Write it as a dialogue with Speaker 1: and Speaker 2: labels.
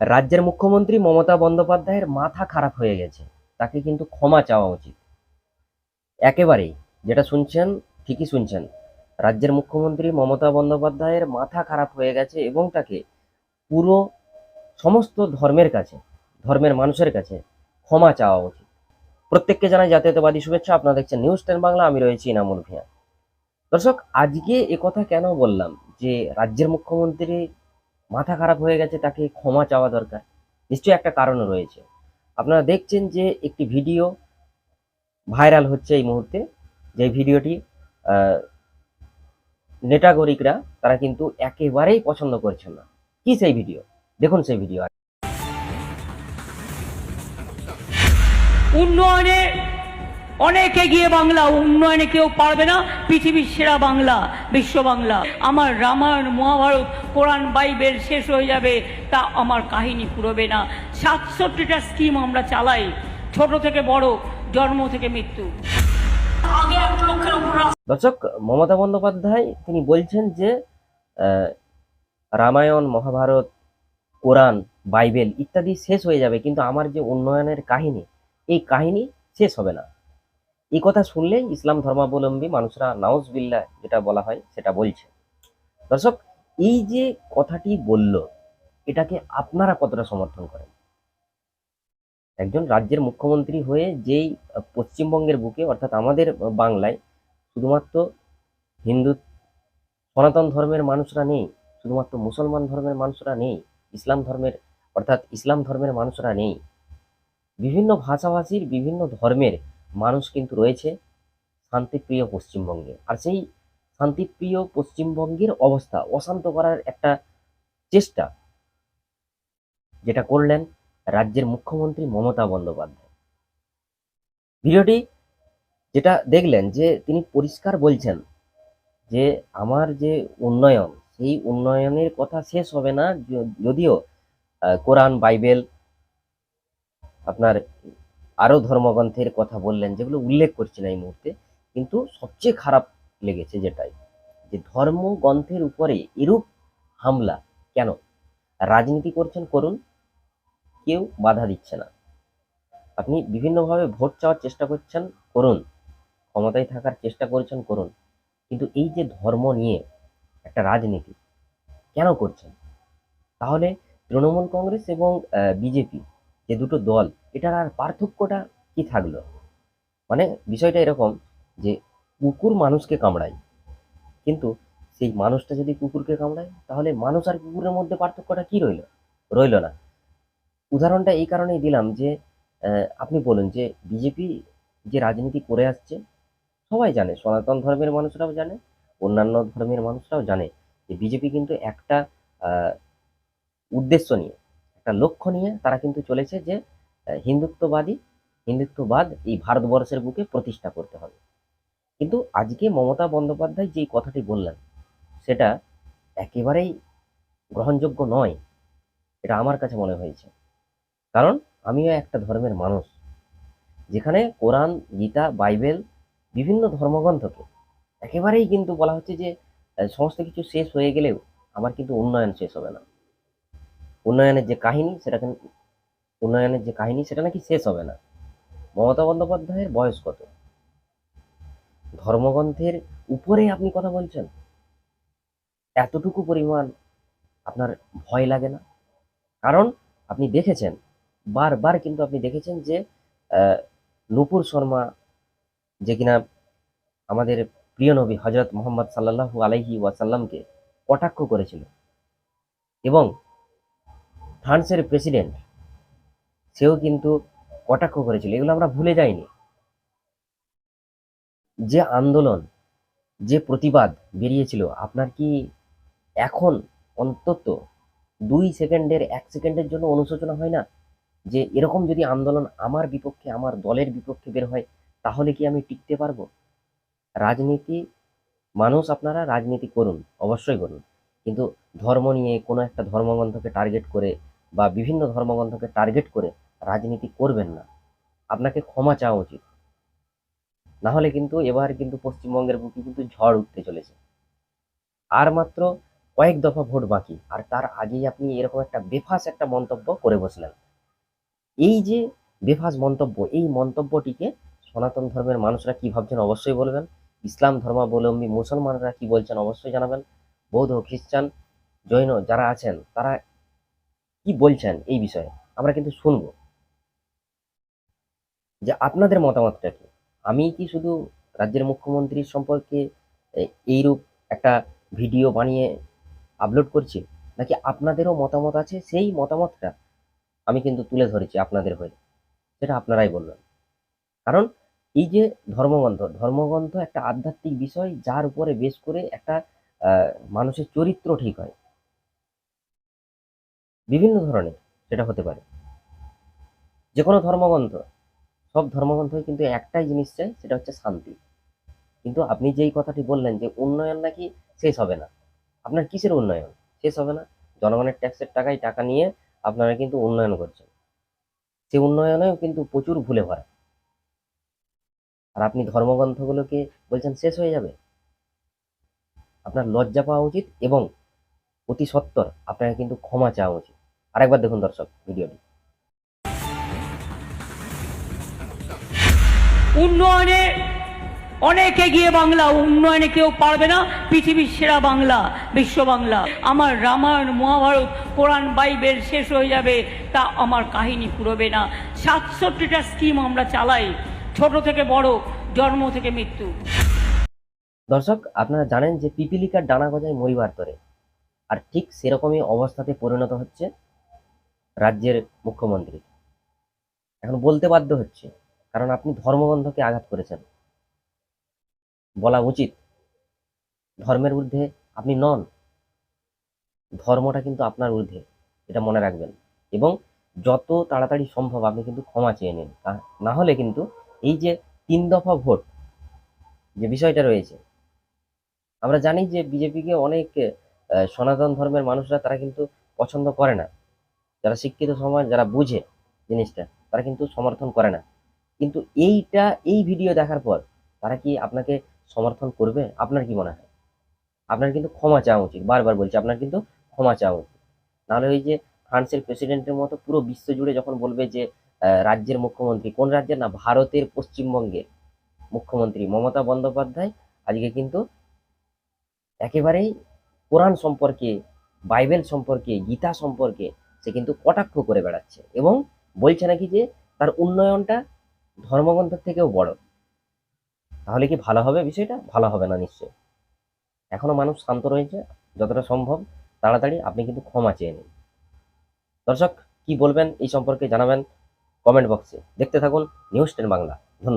Speaker 1: রাজ্যের মুখ্যমন্ত্রী মমতা বন্দ্যোপাধ্যায়ের মাথা খারাপ হয়ে গেছে। তাকে কিন্তু ক্ষমা চাওয়া উচিত। একেবারেই, যেটা শুনছেন, ঠিকই শুনছেন। রাজ্যের মুখ্যমন্ত্রী মমতা বন্দ্যোপাধ্যায়ের মাথা খারাপ হয়ে গেছে এবং তাকে পুরো সমস্ত ধর্মের কাছে, ধর্মের মানুষের কাছে ক্ষমা চাওয়া উচিত। প্রত্যেককে জানাই জাতীয়তাবাদী শুভেচ্ছা। আপনারা দেখছেন নিউজ টেন বাংলা আমি রয়েছি ইনামুল ভিয়া দর্শক, আজকে কথা কেন বললাম? যে রাজ্যের মুখ্যমন্ত্রী মাথা খারাপ হয়ে গেছে, তাকে ক্ষমা চাওয়া দরকার। নিশ্চয়ই একটা কারণ রয়েছে। আপনারা দেখছেন যে একটি ভিডিও ভাইরাল হচ্ছে এই মুহূর্তে, যে ভিডিওটি নেটাগরিকরা তারা কিন্তু একেবারেই পছন্দ করছেন না। কি সেই ভিডিও? দেখুন সেই ভিডিও
Speaker 2: উন্নয়নে অনেক এগিয়ে বাংলা, উন্নয়নে কেউ পারবে না, পৃথিবীর সেরা বাংলা, বিশ্ব বাংলা। আমার রামায়ণ, মহাভারত, কোরআন, বাইবেল শেষ হয়ে যাবে, তা আমার কাহিনী পুরোবে না। সাতষট্টিটা স্কিম আমরা চালাই, ছোট থেকে বড়, জন্ম থেকে মৃত্যু।
Speaker 1: দর্শক, মমতা বন্দ্যোপাধ্যায়, তিনি বলছেন যে রামায়ণ, মহাভারত, কোরআন, বাইবেল ইত্যাদি শেষ হয়ে যাবে, কিন্তু আমার যে উন্নয়নের কাহিনী, এই কাহিনী শেষ হবে না। এই কথা শুনলেই ইসলাম ধর্মাবলম্বী মানুষরা নাউজ বিল্লাহ যেটা বলা হয় সেটা বলছে। দর্শক, এই যে কথাটি বলল, এটাকে আপনারা কতটা সমর্থন করেন? একজন রাজ্যের মুখ্যমন্ত্রী হয়ে যেই পশ্চিমবঙ্গের বুকে, অর্থাৎ আমাদের বাংলায়, শুধুমাত্র হিন্দু, সনাতন ধর্মের মানুষরা নেই, শুধুমাত্র মুসলমান ধর্মের মানুষরা নেই, ইসলাম ধর্মের, অর্থাৎ ইসলাম ধর্মের মানুষরা নেই, বিভিন্ন ভাষাভাষীর বিভিন্ন ধর্মের মানুষ কিন্তু রয়েছে শান্তিপ্রিয় পশ্চিমবঙ্গে। আর সেই শান্তিপ্রিয় পশ্চিমবঙ্গের অবস্থা অশান্ত করার একটা চেষ্টা যেটা করলেন রাজ্যের মুখ্যমন্ত্রী মমতা বন্দ্যোপাধ্যায়। ভিডিওটি যেটা দেখলেন যে তিনি পরিষ্কার বলছেন যে আমার যে উন্নয়ন, সেই উন্নয়নের কথা শেষ হবে না যদিও কোরআন, বাইবেল, আপনার আরও ধর্মগ্রন্থের কথা বললেন যেগুলো উল্লেখ করছি না এই মুহূর্তে, কিন্তু সবচেয়ে খারাপ লেগেছে যেটাই, যে ধর্মগ্রন্থের উপরে এরূপ হামলা কেন? রাজনীতি করছেন করুন, কেউ বাধা দিচ্ছে না। আপনি বিভিন্নভাবে ভোট চাওয়ার চেষ্টা করছেন করুন, ক্ষমতায় থাকার চেষ্টা করছেন করুন, কিন্তু এই যে ধর্ম নিয়ে একটা রাজনীতি কেন করছেন? তাহলে তৃণমূল কংগ্রেস এবং বিজেপি যে দুটো দল, এটার আর পার্থক্যটা কি থাকল? মানে বিষয়টা এরকম যে কুকুর মানুষকে কামড়ায়, কিন্তু সেই মানুষটা যদি কুকুরকে কামড়ায়, তাহলে মানুষ আর কুকুরের মধ্যে পার্থক্যটা কি রইল? রইল না। উদাহরণটা এই কারণেই দিলাম যে আপনি বলুন যে বিজেপি যে রাজনীতি করে আসছে, সবাই জানে, সনাতন ধর্মের মানুষরাও জানে, অন্যান্য ধর্মের মানুষরাও জানে যে বিজেপি কিন্তু একটা উদ্দেশ্য নিয়ে একটা লক্ষ্য নিয়ে তারা কিন্তু চলেছে যে হিন্দুত্ববাদী, হিন্দুত্ববাদ এই ভারতবর্ষের বুকে প্রতিষ্ঠা করতে হবে। কিন্তু আজকে মমতা বন্দ্যোপাধ্যায় যেই কথাটি বললেন, সেটা একেবারেই গ্রহণযোগ্য নয়, এটা আমার কাছে মনে হয়েছে। কারণ আমিও একটা ধর্মের মানুষ, যেখানে কোরআন, গীতা, বাইবেল, বিভিন্ন ধর্মগ্রন্থকে একেবারেই কিন্তু বলা হচ্ছে যে সমস্ত কিছু শেষ হয়ে গেলেও আমার কিন্তু উন্নয়ন শেষ হবে না। উন্নয়নের যে কাহিনী, সেটা উন্নয়নের যে কাহিনী, সেটা নাকি শেষ হবে না। মমতা বন্দ্যোপাধ্যায়ের বয়স কত? ধর্মগ্রন্থের উপরে আপনি কথা বলছেন। এতটুকু পরিমাণ আপনার ভয় লাগে না? কারণ আপনি দেখেছেন, বারবার কিন্তু আপনি দেখেছেন যে নূপুর শর্মা যে কিনা আমাদের প্রিয় নবী হজরত মোহাম্মদ সাল্লাল্লাহু আলাইহি ওয়াসাল্লামকে কটাক্ষ করেছিল এবং ফ্রান্সের প্রেসিডেন্ট, সেও কিন্তু কটাক্ষ করেছিল। এগুলো আমরা ভুলে যাইনি। যে আন্দোলন, যে প্রতিবাদ বেরিয়েছিল, আপনার কি এখন অন্তত দুই সেকেন্ডের, এক সেকেন্ডের জন্য অনুশোচনা হয় না? যে এরকম যদি আন্দোলন আমার বিপক্ষে, আমার দলের বিপক্ষে বের হয়, তাহলে কি আমি টিকতে পারব? রাজনীতি, মানুষ আপনারা রাজনীতি করুন, অবশ্যই করুন। কিন্তু ধর্ম নিয়ে কোনো একটা ধর্মগ্রন্থকে টার্গেট করে বা বিভিন্ন ধর্মগ্রন্থকে টার্গেট করে রাজনীতি করবেন না। আপনাকে ক্ষমা চাওয়া উচিত। না হলে কিন্তু এবার কিন্তু পশ্চিমবঙ্গের বুকে কিন্তু ঝড় উঠতে চলেছে। আর মাত্র কয়েক দফা ভোট বাকি, আর তার আগেই আপনি এরকম একটা বেফাস একটা মন্তব্য করে বসলেন। এই যে বেফাস মন্তব্য, এই মন্তব্যটিকে সনাতন ধর্মের মানুষরা কি ভাবছেন অবশ্যই বলবেন। ইসলাম ধর্মাবলম্বী মুসলমানরা কি বলছেন অবশ্যই জানাবেন। বৌদ্ধ খ্রিস্টান জৈন যারা আছেন, তারা কি বলছেন এই বিষয়ে? আমরা কিন্তু শুনব। যে আপনাদের মতামতটা কি? আমি কি শুধু রাজ্যের মুখ্যমন্ত্রীর সম্পর্কে এইরূপ একটা ভিডিও বানিয়ে আপলোড করছি, নাকি আপনাদেরও মতামত আছে? সেই মতামতটা আমি কিন্তু তুলে ধরেছি আপনাদের হয়ে। সেটা আপনারাই বলবেন। কারণ এই যে ধর্মগ্রন্থ ধর্মগ্রন্থ একটা আধ্যাত্মিক বিষয়, যার উপরে বেশ করে একটা মানুষের চরিত্র ঠিক হয়। বিভিন্ন ধরনের সেটা হতে পারে। যে কোনো ধর্মগ্রন্থ, সব ধর্মগ্রন্থই কিন্তু একটাই জিনিস চাই, সেটা হচ্ছে শান্তি। কিন্তু আপনি যেই কথাটি বললেন যে উন্নয়ন নাকি শেষ হবে না, আপনার কিসের উন্নয়ন? শেষ হবে না। জনগণের ট্যাক্সের টাকায় টাকা নিয়ে আপনারা কিন্তু উন্নয়ন করছেন। সেই উন্নয়নেও কিন্তু প্রচুর ভুলে ভরা। আর আপনি ধর্মগ্রন্থগুলোকে বলছেন শেষ হয়ে যাবে? আপনার লজ্জা পাওয়া উচিত এবং অতি সত্বর আপনাকে কিন্তু ক্ষমা চাওয়া উচিত। আরেকবার দেখুন দর্শক ভিডিওটি।
Speaker 2: উন্নয়নে অনেক এগিয়ে বাংলা উন্নয়নে কেউ পারবে না পৃথিবীর সেরা বাংলা বিশ্ব বাংলা। আমার রামায়ণ মহাভারত কোরআন বাইবেল শেষ হয়ে যাবে তা আমার কাহিনী পুরোবে না। সাতষট্টিটা স্কিম আমরা চালাই ছোট থেকে বড় জন্ম থেকে মৃত্যু।
Speaker 1: দর্শক আপনারা জানেন যে পিপিলিকার ডানা গজায় মরিবার তরে আর ঠিক সেরকমই অবস্থাতে পরিণত হচ্ছে রাজ্যের মুখ্যমন্ত্রী। এখন বলতে বাধ্য হচ্ছে, কারণ আপনি ধর্মগ্রন্থকে আঘাত করেছেন। বলা উচিত, ধর্মের ঊর্ধ্বে আপনি নন। ধর্মটা কিন্তু আপনার ঊর্ধ্বে, এটা মনে রাখবেন। এবং যত তাড়াতাড়ি সম্ভব আপনি কিন্তু ক্ষমা চেয়ে নিন। না হলে কিন্তু এই যে তিন দফা ভোট, যে বিষয়টা রয়েছে, আমরা জানি যে বিজেপিকে অনেক সনাতন ধর্মের মানুষরা তারা কিন্তু পছন্দ করে না। যারা শিক্ষিত সমাজ, যারা বুঝে জিনিসটা, তারা কিন্তু সমর্থন করে না। কিন্তু এইটা, এই ভিডিও দেখার পর তারা কি আপনাকে সমর্থন করবে? আপনার কি মনে হয়? আপনার কিন্তু ক্ষমা চাওয়া উচিত। বারবার বলছি, আপনার কিন্তু ক্ষমা চাওয়া উচিত। নাহলে ওই যে ফ্রান্সের প্রেসিডেন্টের মতো পুরো বিশ্ব জুড়ে যখন বলবে যে রাজ্যের মুখ্যমন্ত্রী, কোন রাজ্যের না, ভারতের পশ্চিমবঙ্গের মুখ্যমন্ত্রী মমতা বন্দ্যোপাধ্যায় আজকে কিন্তু একেবারেই কোরআন সম্পর্কে, বাইবেল সম্পর্কে, গীতা সম্পর্কে সে কিন্তু কটাক্ষ করে বেড়াচ্ছে এবং বলছে নাকি যে তার উন্নয়নটা ধর্মগ্রন্থের থেকেও বড়। তাহলে কি ভালো হবে বিষয়টা? ভালো হবে না নিশ্চয় এখনও মানুষ শান্ত রয়েছে, যতটা সম্ভব। তাড়াতাড়ি আপনি কিন্তু ক্ষমা চেয়ে নিন। দর্শক, কি বলবেন এই সম্পর্কে জানাবেন কমেন্ট বক্সে। দেখতে থাকুন নিউজ টেন বাংলা। ধন্যবাদ।